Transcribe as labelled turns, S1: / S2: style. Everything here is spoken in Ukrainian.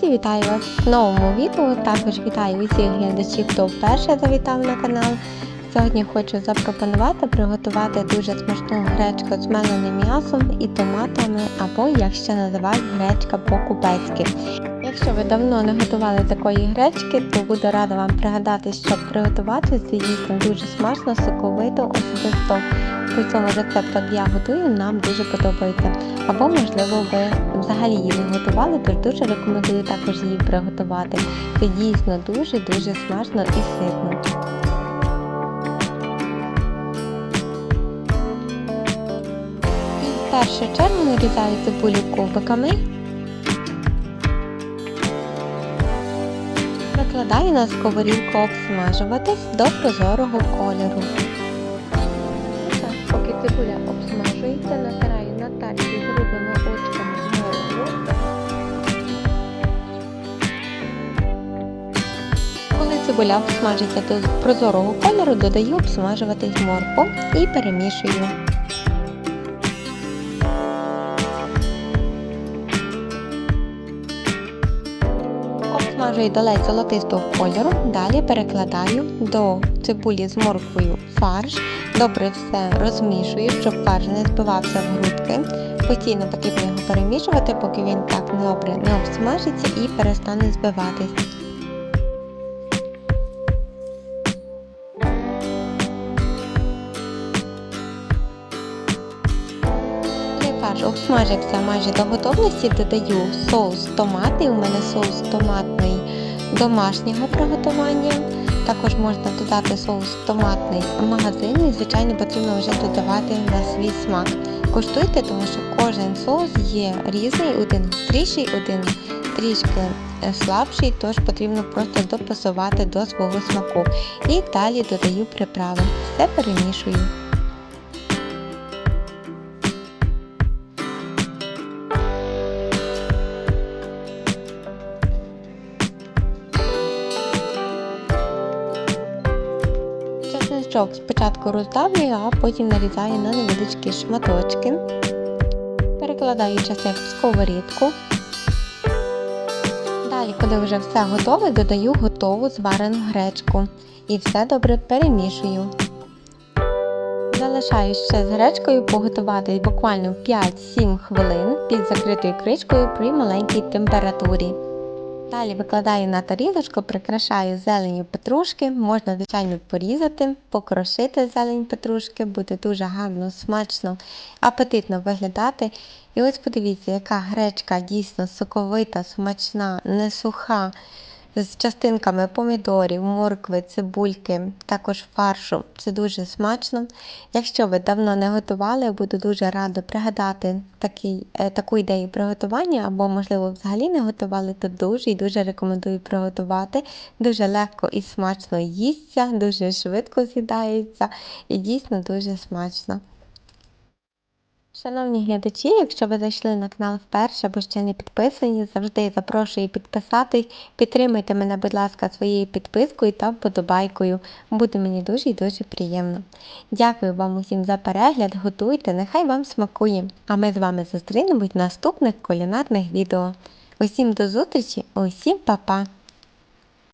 S1: Друзі, вітаю вас в новому відео. Також вітаю усіх глядачів, хто вперше завітав на канал. Сьогодні хочу запропонувати приготувати дуже смачну гречку з меленим м'ясом і томатами, або, як ще називають, гречка по-купецьки. Якщо ви давно не готували такої гречки, то буду рада вам пригадати, щоб приготувати це дійсно дуже смачно, соковито, особисто по цьому рецепту, як я готую, нам дуже подобається. Або, можливо, ви взагалі її не готували, тож дуже рекомендую також її приготувати. Це дійсно дуже-дуже смачно і ситно. І в першу чергу нарізаю цибулю кубиками. Викладаю на сковорідку обсмажуватись до прозорого кольору. Цибуля обсмажується, натираю на з грубими очками моркву. Коли цибуля обсмажиться до прозорого кольору, додаю обсмажуватись моркву і перемішую. Обсмажую до ледь золотистого кольору, далі перекладаю до цибулі з морквою фарш. Добре все розмішую, щоб фарш не збивався в грудки. Постійно потрібно його перемішувати, поки він так добре не обсмажиться і перестане збиватись. Фарш обсмажився майже до готовності, додаю соус томатний. У мене соус томатний домашнього приготування. Також можна додати соус томатний магазинний. Звичайно, потрібно вже додавати на свій смак. Куштуйте, тому що кожен соус є різний, один гостріший, один трішки е, слабший, тож потрібно просто допасувати до свого смаку. І далі додаю приправи. Все перемішую. Чесничок спочатку роздавлюю, а потім нарізаю на невеличкі шматочки. Перекладаю часник в сковорідку. Далі, коли вже все готове, додаю готову зварену гречку і все добре перемішую. Залишаю ще з гречкою поготувати буквально 5-7 хвилин під закритою кришкою при маленькій температурі. Далі викладаю на тарілочку, прикрашаю зеленю петрушки, можна, звичайно, порізати, покрошити зелень петрушки, буде дуже гарно, смачно, апетитно виглядати. І ось подивіться, яка гречка дійсно соковита, смачна, не суха, з частинками помідорів, моркви, цибульки, також фаршу. Це дуже смачно. Якщо ви давно не готували, буду дуже рада пригадати такий, е, таку ідею приготування, або, можливо, взагалі не готували, то дуже і дуже рекомендую приготувати. Дуже легко і смачно їсться, дуже швидко з'їдається і дійсно дуже смачно. Шановні глядачі, якщо ви зайшли на канал вперше або ще не підписані, завжди запрошую підписатись. Підтримайте мене, будь ласка, своєю підпискою та вподобайкою. Буде мені дуже і дуже приємно. Дякую вам усім за перегляд, готуйте, нехай вам смакує. А ми з вами зустрінемось в наступних кулінарних відео. Усім до зустрічі, усім па-па!